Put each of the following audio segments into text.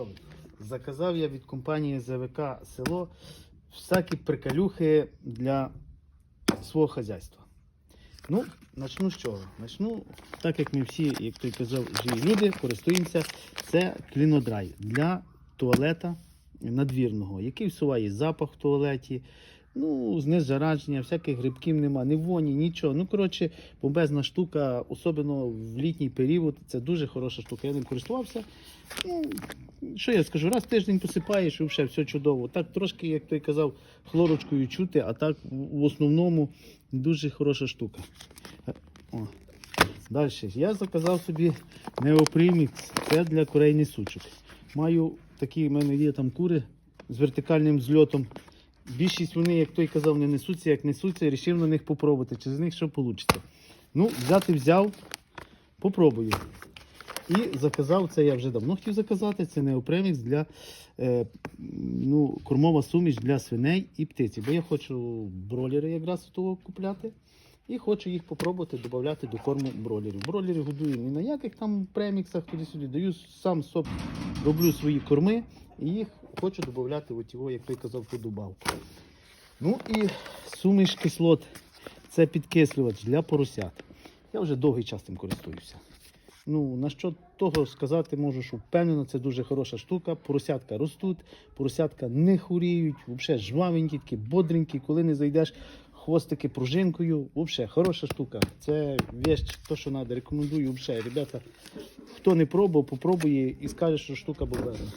Добре. Заказав я від компанії ЗВК село всякі приколюхи для свого хазяйства. Ну, начну з чого? Начну, так як ми всі, як той казав, живі люди, користуємося. Це клінодрай для туалета надвірного, який всуває запах в туалеті. Ну, зниж зараження, всяких грибків нема, ні воні, нічого. Ну, коротше, бомбезна штука, особливо в літній період. Це дуже хороша штука. Я ним користувався. Ну, що я скажу, раз в тиждень посипаєш і все, все чудово. Так трошки, як той казав, хлорочкою чути, а так в основному дуже хороша штука. О. Далі. Я заказав собі неопрімікс. Це для курей несучок. Маю такі, в мене є там кури з вертикальним зльотом. Більшість вони, як той казав, не несуться, як несуться, і вирішив на них попробувати, чи з них що вийде. Ну, взяти взяв, попробую. І заказав, це я вже давно хотів заказати, це неопремікс для е, ну, кормова суміш для свиней і птиці. Бо я хочу бролери якраз того купляти. І хочу їх попробувати додати до корму бролерів. Бролерів годую ні на яких там преміксах, туди-сюди. Даю сам соп, роблю свої корми і їх хочу додати, от його, як той казав, добавку. Ну і суміш кислот. Це підкислювач для поросят. Я вже довгий час цим користуюся. Ну, на що того сказати можу, що впевнено, це дуже хороша штука. Поросятка ростуть, поросятка не хворіють, взагалі жвавенькі, такі бодренькі, коли не зайдеш хвостики пружинкою. Взагалі, хороша штука. Це вещь, то, що треба. Рекомендую взагалі. Ребята, хто не пробував, попробує і скаже, що штука бомбезна.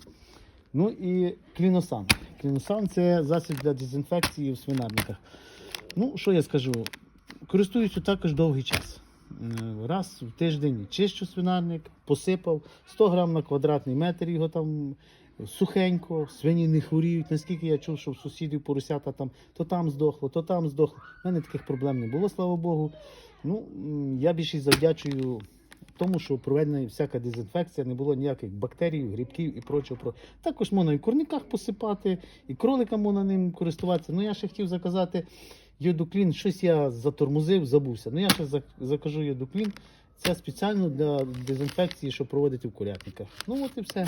Ну і кліносан. Кліносан це засіб для дезінфекції в свинарниках. Ну, що я скажу? Користуюся також довгий час. Е, Раз в тиждень чищу свинарник, посипав 100 грам на квадратний метр його там сухенько, свині не хворіють. Наскільки я чув, що в сусідів поросята там то там здохло, то там здохло. У мене таких проблем не було, слава Богу. Ну, я більше завдячую тому, що проведена всяка дезінфекція, не було ніяких бактерій, грибків і прочого. Також можна і в курниках посипати, і кроликам можна ним користуватися. Ну я ще хотів заказати йодоклін. Щось я затормозив, забувся. Ну я ще закажу йодуклін. Це спеціально для дезінфекції, що проводити в курятниках. Ну от і все.